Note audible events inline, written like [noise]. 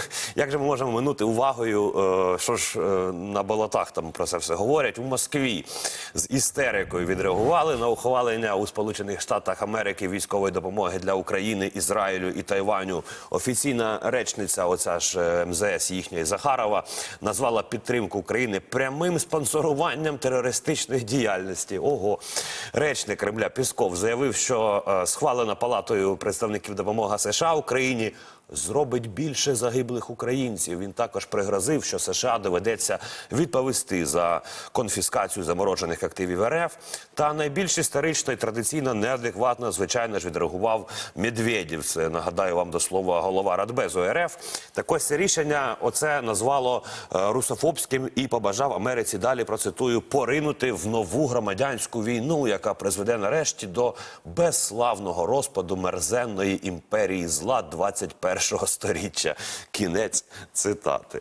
[laughs] як же ми можемо минути увагою, е, що ж е, на болотах там про це все говорять у Москві з істерикою відреагували на ухвалення у Сполучених Штатах Америки військової допомоги для України, Ізраїлю і Тайваню. Офіційна речниця, оця ж е, МЗС їхньої Захарова, назвала підтримку України прямим спонсоруванням терористичної діяльності. Ого, речник Кремля Пісков заявив, що схвалена палатою представників допомога США Україні зробить більше загиблих українців. Він також пригрозив, що США доведеться відповісти за конфіскацію заморожених активів РФ. Та найбільш історично і традиційно неадекватно, звичайно ж, відреагував Медведєв. Це нагадаю вам до слова голова Радбезу РФ. Так ось це рішення оце назвало е, русофобським і побажав Америці далі процитую поринути в нову громадянську війну, яка призведе нарешті до безславного розпаду мерзенної імперії зла 21-го сторіччя. Кінець цитати.